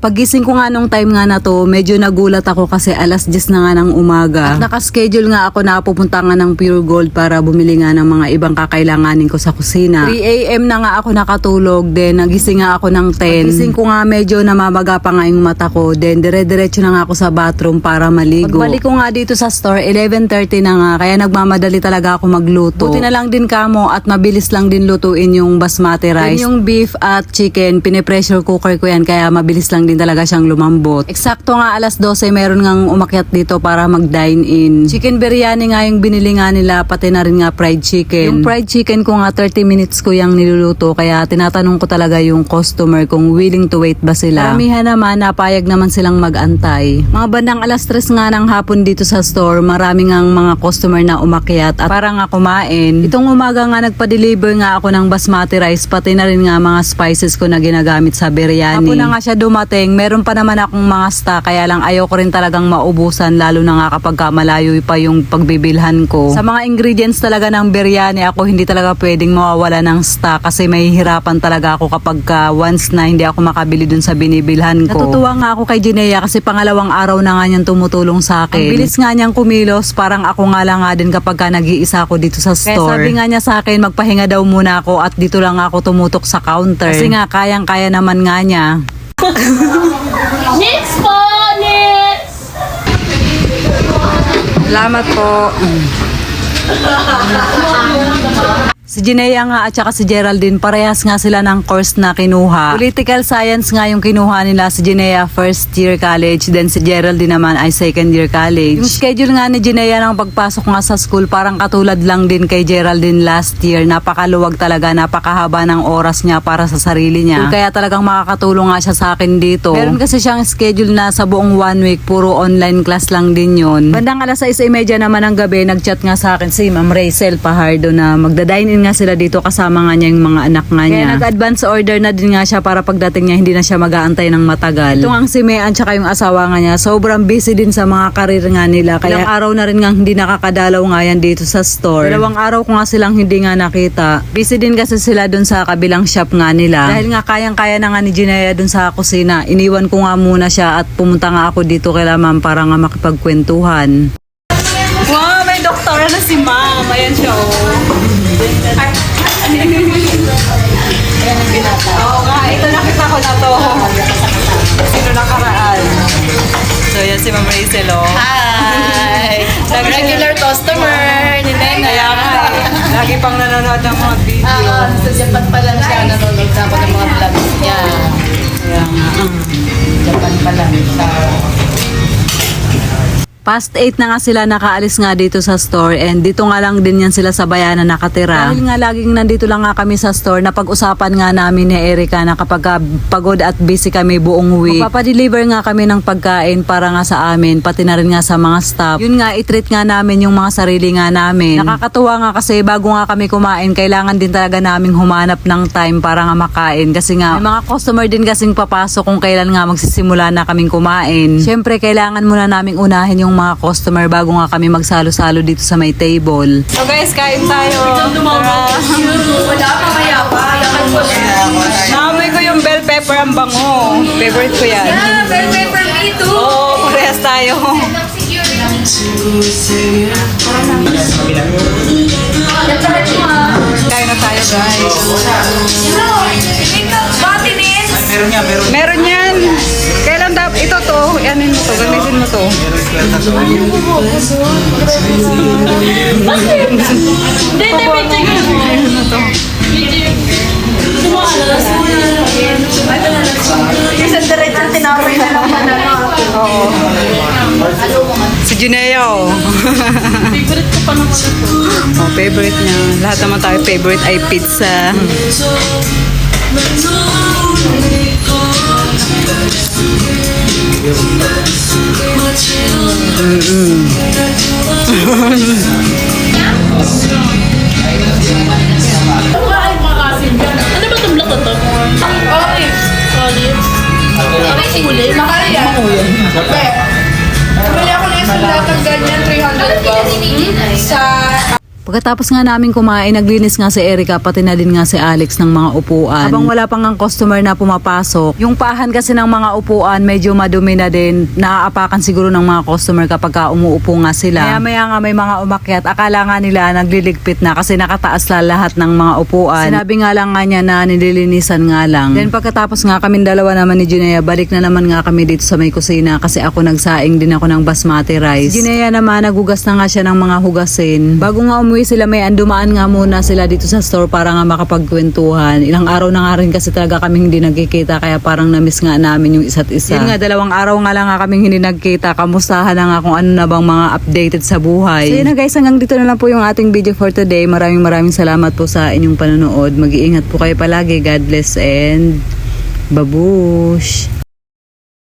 Pagising ko nga nung time nga na to, medyo nagulat ako kasi alas 10 na nga ng umaga. At nakaschedule nga ako na pupunta nga ng Pure Gold para bumili nga ng mga ibang kakailanganin ko sa kusina. 3 a.m. na nga ako nakatulog, then nagising nga ako ng 10. Pagising ko nga medyo namamaga pa nga yung mata ko, then dire-diretso na nga ako sa bathroom para maligo. Pagbalik ko nga dito sa store, 11.30 na nga, kaya nagmamadali talaga ako magluto. Buti na lang din kamo at mabilis lang din lutuin yung basmati rice. Then yung beef at chicken, pine-pressure cooker ko yan, kaya mabilis lang din talaga siyang lumambot. Eksakto nga alas 12, meron ngang umakyat dito para mag-dine in. Chicken biryani nga yung binili nga nila, pati na rin nga fried chicken. Yung fried chicken ko nga 30 minutes ko yung niluluto, kaya tinatanong ko talaga yung customer kung willing to wait ba sila. Karamihan naman, napayag naman silang mag-antay. Mga bandang alas 3 nga ng hapon dito sa store, marami nga mga customer na umakyat at para nga kumain. Itong umaga nga nagpa-deliver nga ako ng basmati rice, pati na rin nga mga spices ko na ginagamit sa biryani. Hapon na nga siya dumating, meron pa naman akong mga stock, kaya lang ayaw ko rin talagang maubusan, lalo na nga kapag ka malayo pa yung pagbibilhan ko. Sa mga ingredients talaga ng biryani, ako hindi talaga pwedeng mawawala ng stock kasi mahihirapan talaga ako kapag ka once na hindi ako makabili dun sa binibilhan ko. Natutuwa nga ako kay Jinea kasi pangalawang araw na nga niyang tumutulong sa akin. Ang bilis nga niyang kumilos, parang ako nga lang nga din kapag ka nag-iisa ako dito sa store. Kaya sabi nga niya sa akin, magpahinga daw muna ako at dito lang ako tumutok sa counter. Kasi nga, kayang-kaya naman nga niya. Next po! Next! Salamat po. Si Jinea nga at saka si Geraldine, parehas nga sila ng course na kinuha. Political science nga yung kinuha nila si Jinea first year college, then si Geraldine naman ay second year college. Yung schedule nga ni Jinea ng pagpasok nga sa school, parang katulad lang din kay Geraldine last year. Napakaluwag talaga, napakahaba ng oras niya para sa sarili niya. Kaya talagang makakatulong nga siya sa akin dito. Meron kasi siyang schedule na sa buong one week, puro online class lang din yun. Bandang alas 6.30 naman ng gabi, nagchat nga sa akin si Ma'am Rachel Pahardo na magda-dine in nga sila dito kasama nga niya yung mga anak nga niya. Kaya nag-advance order na din nga siya para pagdating niya hindi na siya mag-aantay ng matagal. Ito nga si Mean tsaka yung asawa nga niya, sobrang busy din sa mga karir nga nila. Kaya Ilang araw na rin nga hindi nakakadalaw nga yan dito sa store. Dalawang araw ko nga silang hindi nga nakita. Busy din kasi sila dun sa kabilang shop nga nila. Dahil nga kayang-kaya na nga ni Jinaya dun sa kusina. Iniwan ko nga muna siya at pumunta nga ako dito kay ma'am para nga makipagkwentuhan. Wow, may doktora na si ma'am. Ayan siya, oh. Oo nga, ito nakita ko na to. Sino nakaraan? So, yan si Ma'am Rachel, oh. Hi! Regular customer ni Kaya Nena. nga, eh, lagi pang nanonood ng mga video. Ah, sa Japan pa lang siya nanonood na ako ng mga vlogs niya. Kaya nga, ah. Japan pa lang siya. Past 8 na nga sila nakaalis nga dito sa store and dito nga lang din yan sila sa bayanan nakatira. Dahil nga laging nandito lang nga kami sa store na pag-usapan nga namin ni Erica na kapag ka pagod at busy kami buong week. Magpapadeliver nga kami ng pagkain para nga sa amin pati na rin nga sa mga staff. Yun nga i-treat nga namin yung mga sarili nga namin. Nakakatuwa nga kasi bago nga kami kumain kailangan din talaga naming humanap ng time para nga makain kasi nga may mga customer din kasing papasok kung kailan nga magsisimula na kaming kumain. Syempre kailangan muna naming unahin yung mga customer bago nga kami magsalo-salo dito sa may table. So guys, kain tayo. Wala pa kaya pa. Yakan ko Naamoy ko yung bell pepper ang bango. Favorite ko yan. Ah, very paper me too. Oo, oh, parehas tayo. Kain na tayo guys. Meron yan. Anin mo to? Gamitin mo to. Hindi, hindi, picture Isang diretso tinapay na naman. Oo. Si Juneo. Favorite ko pa naman ito. Oh, favorite niya. Lahat naman tayo favorite ay pizza. Ano Pagkatapos nga namin kumain, naglinis nga si Erica, pati na din nga si Alex ng mga upuan. Habang wala pang ang customer na pumapasok, yung pahan kasi ng mga upuan medyo madumi na din. Naaapakan siguro ng mga customer kapag ka umuupo nga sila. Kaya maya nga may mga umakyat, akala nga nila nagliligpit na kasi nakataas la lahat ng mga upuan. Sinabi nga lang nga niya na nililinisan nga lang. Then pagkatapos nga kami dalawa naman ni Junea, balik na naman nga kami dito sa may kusina kasi ako nagsaing din ako ng basmati rice. Si Junea naman nagugas na nga siya ng mga hugasin. Bago nga umuwi sila may andumaan nga muna sila dito sa store para nga makapagkwentuhan. Ilang araw na nga rin kasi talaga kaming hindi nagkikita kaya parang namiss nga namin yung isa't isa. Yun nga dalawang araw nga lang nga kaming hindi nagkita. Kamustahan na nga kung ano na bang mga updated sa buhay. So yun na guys, hanggang dito na lang po yung ating video for today. Maraming maraming salamat po sa inyong panonood. Mag-iingat po kayo palagi. God bless and babush!